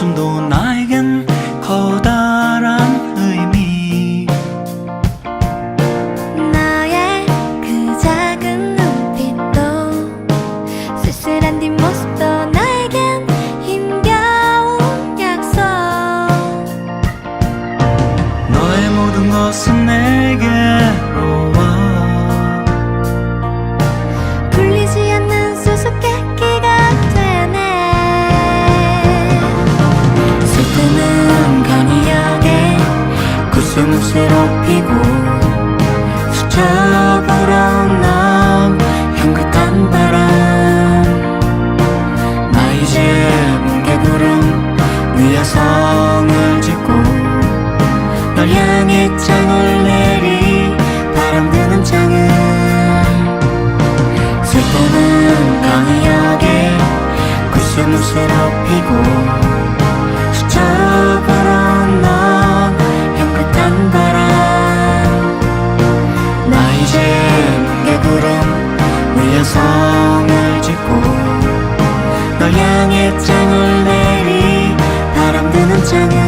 웃음도 나에겐 커다란 의미. 나의 그 작은 눈빛도 쓸쓸한 뒷모습도 나에겐 힘겨운 약속. 너의 모든 것은 내게로 스쳐 불어온 향긋한 바람. 나 이제 뭉게 구름 위에 성을 짓고 널 향해 장을 내리 바람 드는 창을 슬픔은 강하게 구슬무슬 엎이고 지고 널 향해 짱을 내리 바람 드는 창에